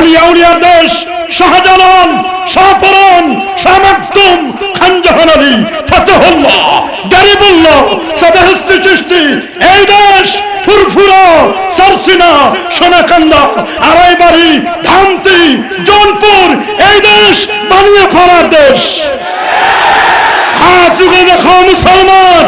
অলিয়া উলিয়া দেশ, শাহজালাল শাহপরান শাহমাকতুম খানজাহান আলী, ফতেহুল্লাহ, গরিবুল্লাহ, সবেহস্তি সৃষ্টি এই দেশ এই দেশ বানিয়ে ফেরার দেশ। হাত যুগে দেখো মুসলমান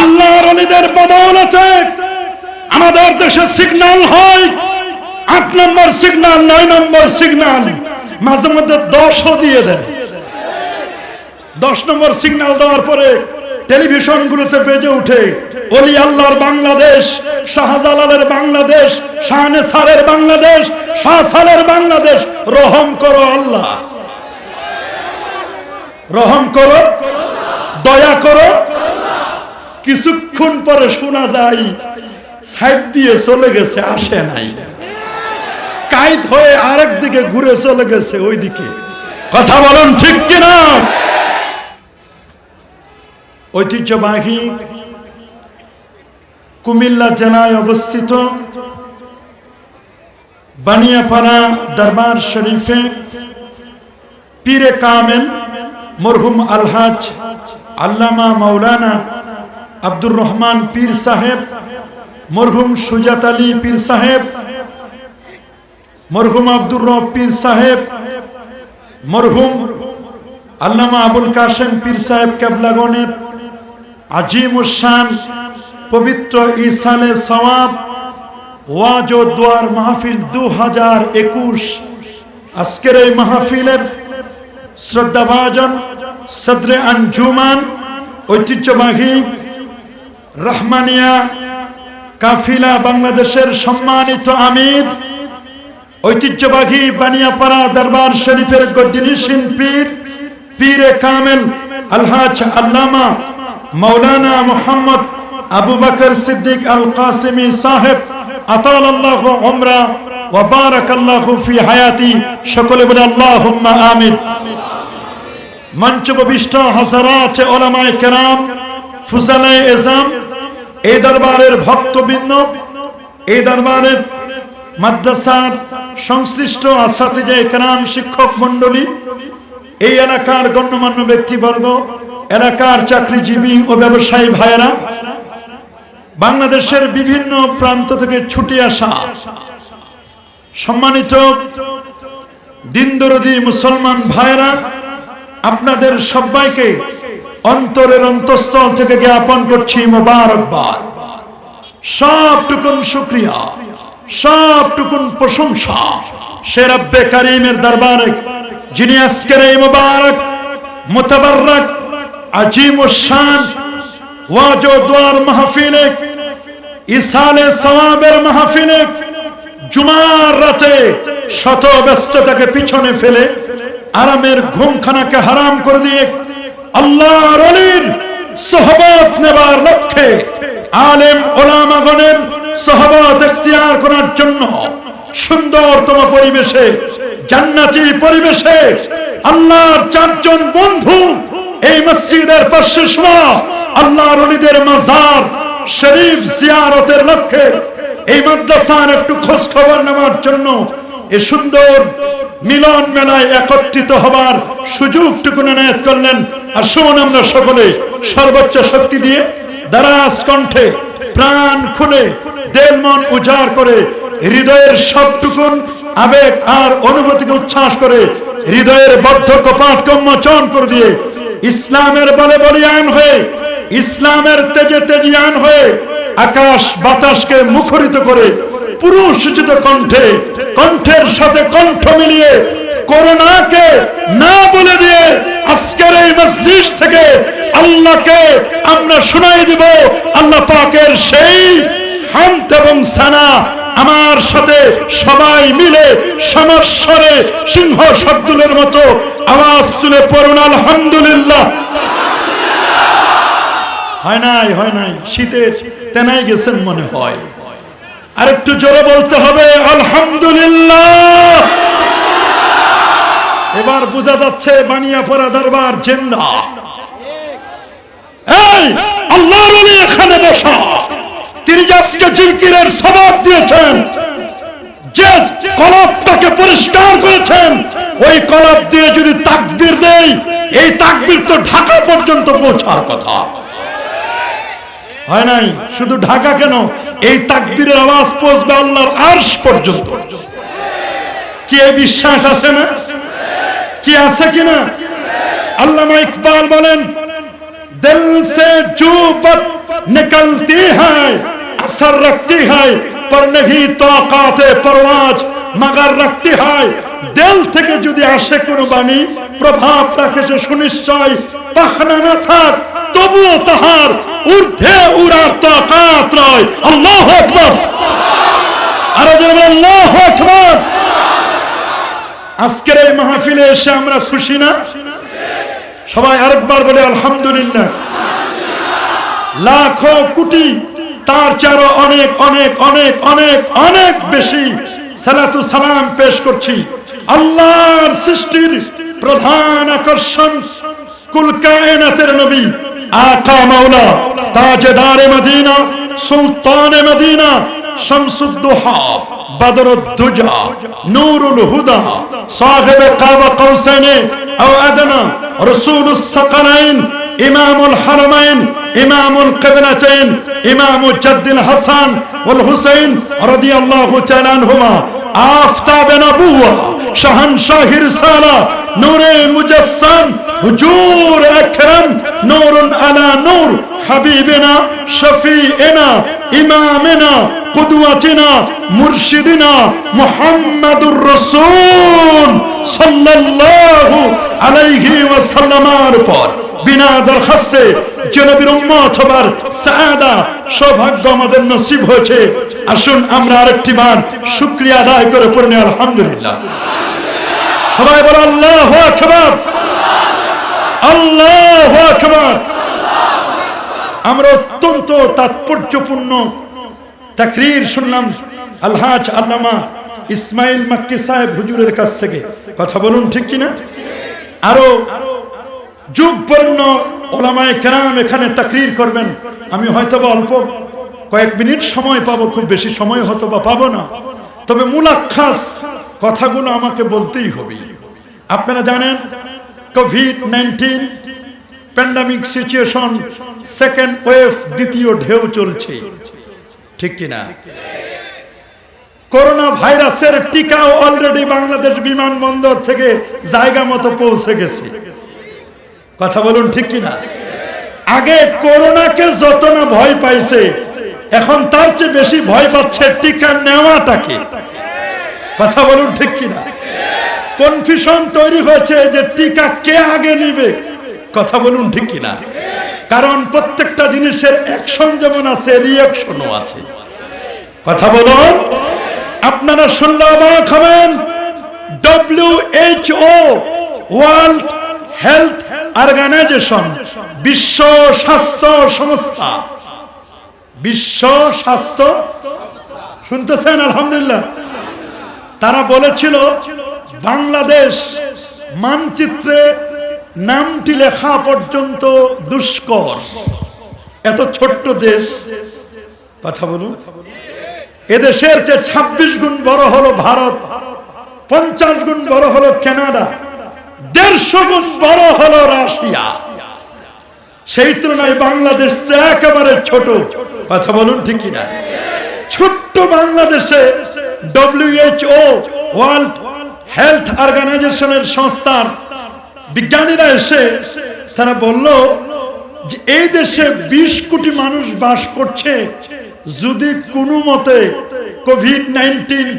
আল্লাহর অলিদের বদৌলতে সিগন্যাল হয়। আট নম্বর সিগন্যাল নয় নম্বর সিগন্যাল মাঝে মধ্যে দশও দিয়ে দেয়। দশ নম্বর সিগন্যাল দেওয়ার পরে টেলিভিশন গুলোতে বেজে উঠে অলি আল্লাহর বাংলাদেশ, শাহজালালের বাংলাদেশ, শাহনে সারের বাংলাদেশ, শাহ সালের বাংলাদেশ। রহম করো আল্লাহ। রহম করো, দয়া করো। কিছুক্ষণ পরে শোনা যায় সাইড দিয়ে চলে গেছে, আসে নাই। কাইত হয়ে আরেক দিকে ঘুরে চলে গেছে ওই দিকে কথা বলুন ঠিক কিনা? ঐতিহ্যবাহী কুমিল্লা জেলায় অবস্থিত বানিয়াপাড়া দরবার শরীফে পীরে কামেল মরহুম আলহাজ আল্লামা মাওলানা আব্দুর রহমান পীর সাহেব মরহুম সুজাত আলী পীর সাহেব মরহুম আব্দুর রব পীর সাহেব মরহুম আল্লামা আবুল কাশেম পীর সাহেব কেবলাগণের আজিম উসান পবিত্র ইসালে সওয়াব ওয়াজ ও দোয়ার মাহফিল দু হাজার একুশ আজকের এই মাহফিলের শ্রদ্ধাভাজন সদরে আঞ্জুমান ঐতিহ্যবাহী রহমানিয়া কাফিলা বাংলাদেশের সম্মানিত আমির, ঐতিহ্যবাহী বানিয়াপাড়া দরবার শরীফের গদ্দিনী পীর পীরে কামেল আলহাজ আল্লামা মৌলানা মোহাম্মদ আবু বকর সিদ্দিক আল কাসিমি সাহেব আতাল আল্লাহ ওমরা ফি হায়াতি, সকলে বলে আল্লাহুম্মা আমিন। মঞ্চ বিষ্ট হাজারাত ওলামায়ে কেরাম, ফুজালায়ে এজাম এই দরবারের ভক্তবৃন্দ এই দরবারের মাদ্রাসার সংশ্লিষ্ট আসাতিজা একরাম শিক্ষক মণ্ডলী, এই এলাকার গণ্যমান্য ব্যক্তিবর্গ, এলাকার চাকরিজীবী ও ব্যবসায়ী ভাইয়েরা, বাংলাদেশের বিভিন্ন প্রান্ত থেকে ছুটে আসা সম্মানিত দিনদরদি মুসলমান ভাইয়েরা, আপনাদের সবাইকে অন্তরের অন্তঃস্থল থেকে জ্ঞাপন করছি মোবারকবাদ। সবটুকুন শুক্রিয়া, সবটুকুন প্রশংসা। সে কারিমের দরবারে, যিনি আজকের এই মোবারক, মোতাবারক আজিম শান, ওয়াজ ও দোয়ার মাহফিলে ইসালে সওয়াবের মাহফিলে, জুমার রাতে শত ব্যস্ততাকে পিছনে ফেলে, আরামের ঘুমখানাকে হারাম করে দিয়ে আল্লাহর অলির সোহবত নেবার লক্ষ্যে আলেম ওলামাগণের সহবত এখতিয়ার করার জন্য সুন্দরতম পরিবেশে, জান্নাতি পরিবেশে আল্লাহর চারজন বন্ধু এই মসজিদের পাশে শোয়া আল্লাহর অলিদের মাজার শরীফ জিয়ারতের লক্ষ্যে এই মাদ্রাসার একটু খোঁজ খবর নেওয়ার জন্য এ সুন্দর মিলন মেলায় একত্রিত হবার সুযোগটুকু নায়ত করলেন। আর শুনুন আমরা সকলে সর্বোচ্চ শক্তি দিয়ে দারাজ কণ্ঠে প্রাণ খুলে দেল মন উজাড় করে হৃদয়ের সবটুকুন আবেগ আর অনুভূতিকে উচ্ছ্বাস করে হৃদয়ের বদ্ধ কপাট কম্মচন করে দিয়ে ইসলামের বলে বলিয়ান হয়ে, ইসলামের তেজে তেজিয়ান হয়ে আকাশ বাতাসকে মুখরিত করে পুরুষ সূচিত কণ্ঠে, কণ্ঠের সাথে কণ্ঠ মিলিয়ে করোনাকে না বলে দিয়ে আজকের এই মসজিদ থেকে আল্লাহকে আমরা শোনাই দিব। আল্লাহ পাকের সেই হান্ত এবং সানা আমার সাথে সবাই মিলে সমস্বরে সিংহ শব্দুলের মতো আওয়াজ তুলে পড়ুন, আলহামদুলিল্লাহ। হয় নাই হয় নাই। শীতের তেনাই গেছেন মনে হয়। আর একটু জোরে বলতে হবে, আলহামদুলিল্লাহ। এবার বোঝা যাচ্ছে বানিয়া বানিয়াপাড়া দরবার জেন্দা। এই, আল্লাহর ওলি এখানে বসা। তিনি আজকে জিকিরের সবাব দিয়েছেন, যে কলবটাকে পরিষ্কার করেছেন, ওই কলব দিয়ে যদি তাকবীর দেই এই তাকবীর তো ঢাকা পর্যন্ত পৌঁছার কথা। হয় নাই শুধু ঢাকা কেন এই তাকবীরের আওয়াজ পৌঁছবে আল্লাহর আরশ পর্যন্ত কি এই বিশ্বাস আছে না কি আছে কিনা আল্লামা ইকবাল বলেন दिल से जो बात निकलती है असर रखती है पर नहीं ताकाते परवाज मगर रखती है দিল থেকে যদি আসে কোনো বাণী প্রভাব রাখে সে সুনিশ্চয় পাখনা না থাক তবুও তাহার ঊর্ধ্বে উড়ার রয় আল্লাহ আরও যেন আল্লাহ আজকের এই মাহফিলে এসে আমরা খুশি না? সবাই আরেকবার বলে, আলহামদুলিল্লাহ। লাখো কোটি, তার চারো অনেক অনেক অনেক অনেক অনেক বেশি সালাতু সালাম পেশ করছি। আল্লাহর সৃষ্টির প্রধান আকর্ষণ কুল নবী, আকা মাওলা মদিনা সুলতান মদিনা শামসুদ্দোহা বদরুদ্দুজা নূরুল হুদা, সাহেব কাবা কৌসাইন, আও আদনা, রাসূলুস সাকালাইন ইমামুল হারমাইন, ইমামুল কিবলাতাইন ইমামু জদ্দিল হাসান ওয়াল হুসাইন রাদিয়াল্লাহু তাআলা আনহুমা, আফতাব নবুওয়া শাহনশাহির সালা, নূরে মুজাসসাম, হুজুর আকরাম, নূরুন আলা নূর, হাবিবিনা শফিইনা ইমামিনা, কুদওয়াতিনা, মুর্শিদিনা, মুহাম্মাদুর রাসূল সাল্লাল্লাহু আলাইহি ওয়াসাল্লামার পর। বিনা দরখাস্তে জনবীর উম্মত হবার সাদা সৌভাগ্য আমাদের নসিব হয়েছে। আসুন আমরা আরেকটি বার শুক্রিয়া আদায় করে পড়ি, আলহামদুলিল্লাহ। সবাই বলো, আল্লাহ আকবার। আল্লাহ আকবার। আমরা অত্যন্ত তাৎপর্যপূর্ণ তাকরীর শুনলাম আলহাজ আল্লামা ইসমাইল মাক্কি সাহেব হুজুরের কাছ থেকে। কথা বলুন ঠিক কিনা? আরও যুগ যুগপূর্ণ ওলামায় কেরাম এখানে তাকরির করবেন। আমি হয়তো বা অল্প কয়েক মিনিট সময় পাবো, খুব বেশি সময় হয়তো বা পাবো না। তবে মূলাক্ষাস কথাগুলো আমাকে বলতেই হবে। আপনারা জানেন COVID nineteen pandemic situation second wave দ্বিতীয় ঢেউ চলছে। ঠিক কিনা? করোনা ভাইরাসের টিকাও অলরেডি বাংলাদেশ বিমানবন্দর থেকে জায়গা মতো পৌঁছে গেছে। কথা বলুন ঠিক কিনা? আগে করোনাকে যত না ভয় পাইছে, এখন তার চেয়ে বেশি ভয় পাচ্ছে টিকা নেওয়াটাকে। কথা বলুন ঠিক কিনা? কনফিউশন তৈরি হয়েছে যে টিকা কে আগে নিবে? কথা বলুন ঠিক কিনা? কারণ প্রত্যেকটা জিনিসের অ্যাকশন যেমন আছে রিয়াকশনও আছে। কথা বলুন। আপনারা শুনলে অবাক হবেন। ডব্লিউ ওয়ার্ল্ড হেলথ অর্গানাইজেশন বিশ্ব স্বাস্থ্য সংস্থা। বিশ্ব স্বাস্থ্য শুনতেছেন? আলহামদুলিল্লাহ। তারা বলেছিল, বাংলাদেশ মানচিত্রে নামটি লেখা পর্যন্ত দুষ্কর। এত ছোট্ট দেশ। কথা বলুন। এদেশের যে ২৬ গুণ বড় হলো ভারত, পঞ্চাশ গুণ বড় হলো কানাডা, দেড়শো গুণ বড় হলো রাশিয়া। সেই তুলনায় বাংলাদেশ একেবারে ছোট। কথা বলুন ঠিক কিনা? ছোট্ট বাংলাদেশে সংস্থার বিজ্ঞানীরা এসে তারা বলল যে এই দেশে বিশ কোটি মানুষ বাস করছে যদি কোনো মতে কোভিড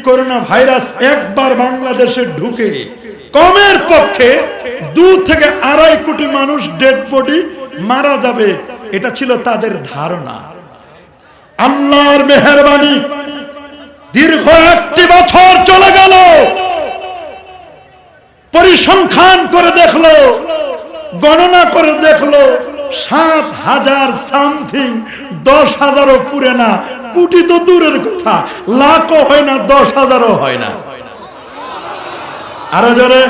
করোনা ভাইরাস একবার বাংলাদেশে ঢুকে, কমের পক্ষে দু থেকে আড়াই কোটি মানুষ ডেড বডি মারা যাবে, এটা ছিল তাদের ধারণা। আল্লাহর মেহরবানি দীর্ঘ একটি বছর চলে গেল। পরিসংখ্যান করে দেখল, গণনা করে দেখল, সাত হাজার সামথিং, দশ হাজারও পুরে না। কোটি তো দূরের কথা, লাখও হয় না, দশ হাজারও হয় না। আরও জোরে,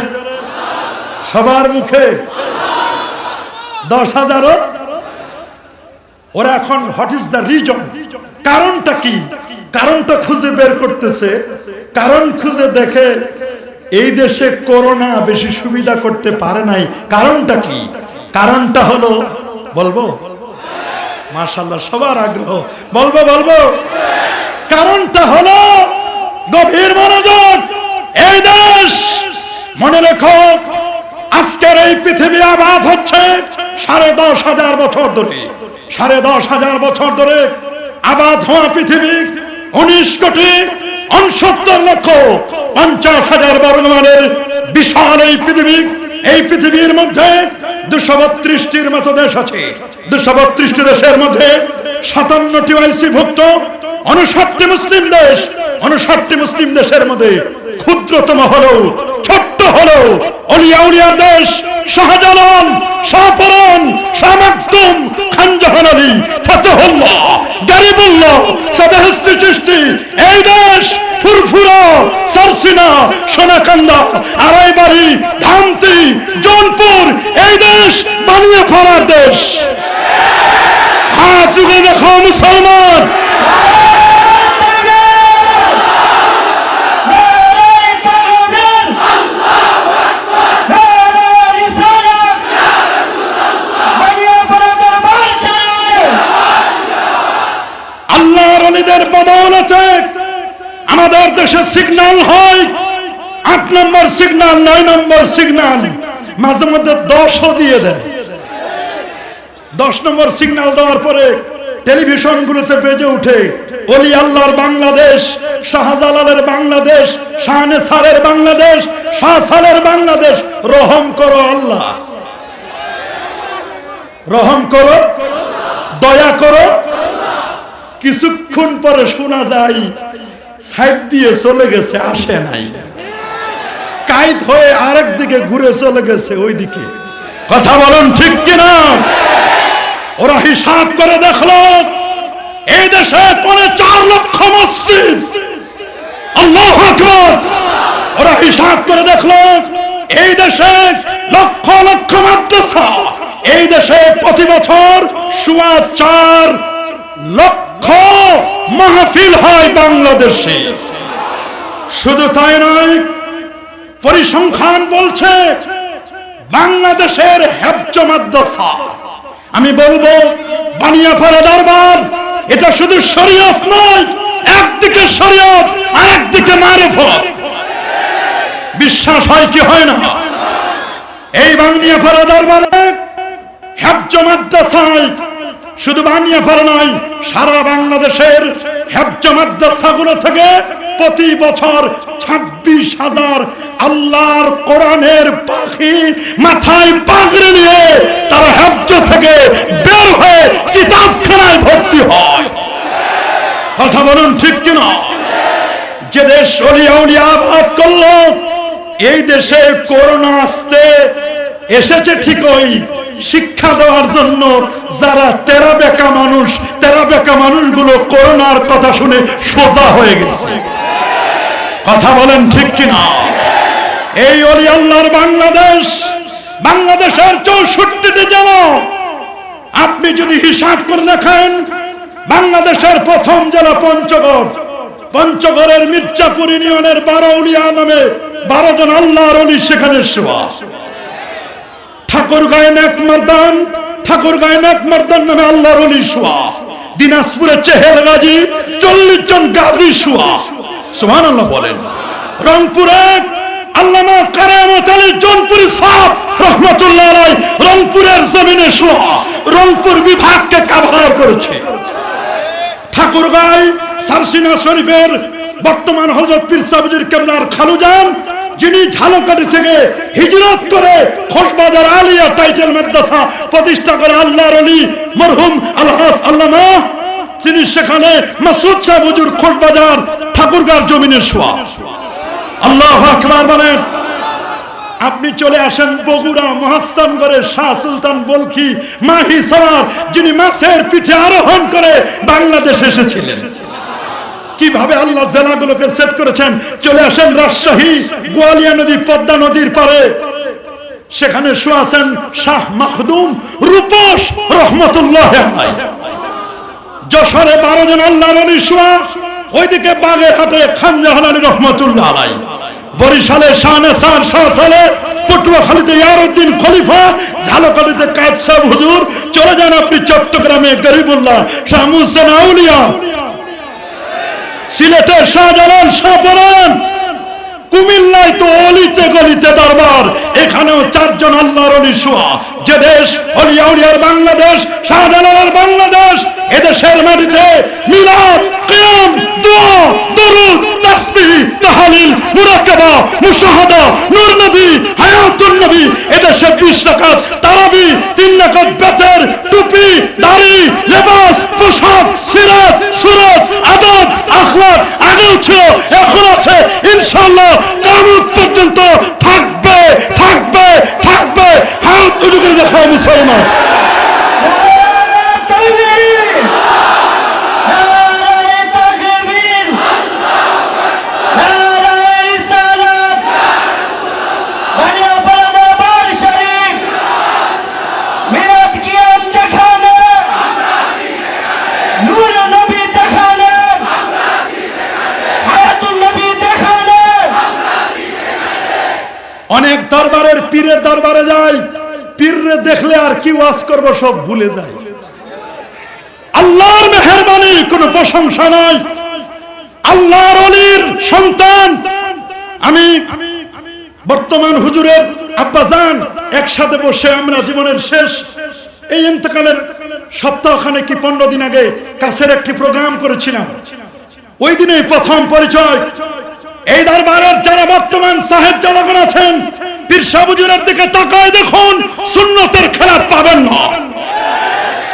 সবার মুখে। দশ হাজারও? ওরা এখন হোয়াট ইজ দ্য রিজন কারণটা কি? কারণটা খুঁজে বের করতেছে। কারণ খুঁজে দেখে এই দেশে করোনা বেশি সুবিধা করতে পারে নাই। কারণটা কি? কারণটা হলো, বলব? মাশাল্লাহ সবার আগ্রহ। বলব বলব? কারণটা হলো গভীর মনোযোগ। এই দেশ, মনে রেখো, আজকের এই পৃথিবী আবাদ হচ্ছে সাড়ে দশ হাজার বছর ধরে। সাড়ে দশ হাজার বছর ধরে আবাদ হওয়া পৃথিবী উনিশ কোটি উনসত্তর লক্ষ পঞ্চাশ হাজার বর্গমানের বিশাল এই পৃথিবী, এই পৃথিবীর মধ্যে দুশো বত্রিশটির মতো দেশ আছে। দুশো বত্রিশটি দেশের মধ্যে সাতান্নটি ওয়াইসি ভুক্ত অনুষাটটি মুসলিম দেশ অনুষাটটি মুসলিম দেশের মধ্যে ক্ষুদ্রতম হলো ছোট্ট হলো অলিয়া উলিয়া দেশ, শাহজালাল শাহপরান শাহমাকতুম খানজাহান আলী, ফতেহুল্লাহ, গরিবুল্লাহ, সবেহস্তি চিস্তি এই দেশ, ফুরফুরা, সরসিনা, সোনাকান্দা, আড়াইবাড়ি ধামতি জনপুর, এই দেশ বানিয়ে ফেরার দেশ। হাত তুলে দেখো মুসলমান। আল্লাহর অলিদের বদৌলতে আমাদের দেশে সিগন্যাল হয়। আট নম্বর সিগন্যাল নয় নম্বর সিগন্যাল মাঝে মধ্যে দশও দিয়ে দেয়। দশ নম্বর সিগন্যাল দেওয়ার পরে টেলিভিশন গুলোতে বেজে উঠে অলি আল্লাহর বাংলাদেশ, শাহজালালের বাংলাদেশ, শাহনে সারের বাংলাদেশ, শাহ সালের বাংলাদেশ। রহম করো আল্লাহ। রহম করো, দয়া করো কিছুক্ষণ পরে শোনা যায়, সাইড দিয়ে চলে গেছে, আসে নাই। কাইত হয়ে আরেক দিকে ঘুরে চলে গেছে ওই দিকে কথা বলেন ঠিক কিনা? ওরা হিসাব করে দেখল এই দেশে পরে চার লক্ষ মসজিদ। আল্লাহ ওরা হিসাব করে দেখল, এই দেশে লক্ষ লক্ষ মাদ্রাসা, এই দেশে প্রতি বছর সোয়া চার লক্ষ মাহফিল হয় বাংলাদেশে শুধু তাই নয় পরিসংখ্যান বলছে বাংলাদেশের হেফজ মাদ্রাসা আমি বলব দরবার এটা শুধু শরীয়ত নয় একদিকে শরীয়ত আর একদিকে মারেফত বিশ্বাস হয় কি হয় না এই বানিয়াপাড়া দরবারে হেফজ মাদ্রাসায় শুধু বানিয়াপাড়া নয় সারা বাংলাদেশের হেফজ মাদ্রাসাগুলো থেকে প্রতি বছর ছাব্বিশ হাজার আল্লাহর কোরআনের পাখি মাথায় পাগড়ি নিয়ে তারা হেফজ থেকে বের হয়ে কিতাবখানায় ভর্তি হয়। কথা বলুন ঠিক কিনা? যে দেশ অলিয়া আবাদ করল, এই দেশে করোনা আসতে এসেছে ঠিকই শিক্ষা দেওয়ার জন্য যারা তেরা বেকা মানুষ, তেরা বেকা মানুষগুলো করোনার কথা শুনে সোজা হয়ে গেছে। কথা বলেন ঠিক কিনা? এই অলি আল্লাহর বাংলাদেশ, বাংলাদেশের চৌষট্টিটি জেলা, আপনি যদি হিসাব করে দেখেন, বাংলাদেশের প্রথম জেলা পঞ্চগড়। পঞ্চগড়ের মির্জাপুর ইউনিয়নের বারোউলিয়া নামে বারো জন আল্লাহর অলি সেখানে শোয়া। ঠাকুর গায়ে নাক মারদান, ঠাকুর গায়ে নাক মারদান নামে আল্লাহর অলি শোয়া। দিনাজপুরের চেহেল গাজী, চল্লিশ জন গাজী শোয়া। সোহান আল্লাহ বলেন। রংপুরে বর্তমান হজরত পীর সাহেবের কেমনার খালুজান যিনি ঝালকাঠি থেকে হিজরত করে খোসবাজার আলিয়া টাইটেল মাদ্রাসা প্রতিষ্ঠা করে আল্লাহর অলি মরহুম আলহাস আল্লামা তিনি সেখানে মাসুদ সাহেব হুজুর খোসবাজার ঠাকুরগাঁর জমিনে শোয়া আল্লাহ আকবার বলেন, আপনি চলে আসেন বগুড়া মহাস্তানগড়ের শাহ সুলতান বলখি মাহি সরার, যিনি মাছের পিঠে আরোহণ করে বাংলাদেশে এসেছিলেন। কীভাবে আল্লাহ জেলাগুলোকে সেট করেছেন? চলে আসেন রাজশাহী, গোয়ালিয়া নদী, পদ্মা নদীর পারে সেখানে শুয়াছেন শাহ মাখদুম রূপস রহমতুল্লাহ যশোরে বারো জন আল্লাহর অলি শুয়া, ওইদিকে বাগের হাটে খান জাহান আলী রহমতুল্লাহ আলাই বরিশালে শাহনেসার শাহসালে পটুয়াখালীতে ইয়ারউদ্দিন খলিফা ঝালকাঠিতে কাদ সাহেব হুজুর। চলে যান আপনি চট্টগ্রামে গরিবুল্লাহ শাহ মুহসেন আউলিয়া সিলেটের শাহজালাল শাহপরান কুমিল্লায় তো অলিতে গলিতে দরবার এখানেও চারজন আল্লাহর অলি যে দেশ অলিয়াউলিয়ার বাংলাদেশ, শাহজালালের বাংলাদেশ, এদেশের মাটিতে মিলাদ, কিয়াম, দোয়া, দরুদ, তাসবিহ, তাহলিল মুরাকাবা মুশাহাদা, নূর নবী, হায়াতুন নবী, এদেশে 20 রাকাত তারাবি, তিন রাকাত বেতের টুপি, দাড়ি, লেবাস, পোশাক, সিরাত, সুরাত, আদব, আখলাক আগেও ছিল, এখন আছে। ইনশাআল্লাহ কিয়ামত পর্যন্ত থাকবে। থাকবে থাকবে হাত উঁচু করে দেখো মুসলমান অনেক দরবারের পীরের দরবারে যাই পীররে দেখলে আর কি ওয়াজ করব, সব ভুলে যায়। আল্লাহর মেহরবানি, কোনো প্রশংসা নাই। আল্লাহর অলির সন্তান। আমি বর্তমান হুজুরের আব্বাজান, একসাথে বসে আমরা জীবনের শেষ। এই ইন্তকালের সপ্তাহখানে কি পনেরো দিন আগে কাছের একটি প্রোগ্রাম করেছিলাম। ওই দিনে প্রথম পরিচয়। এই দরবারের যারা বর্তমান সাহেব জনগণ আছেন পীর সাহুজুরের দিকে তাকায় দেখুন সুন্নতের খেলা পাবেন না।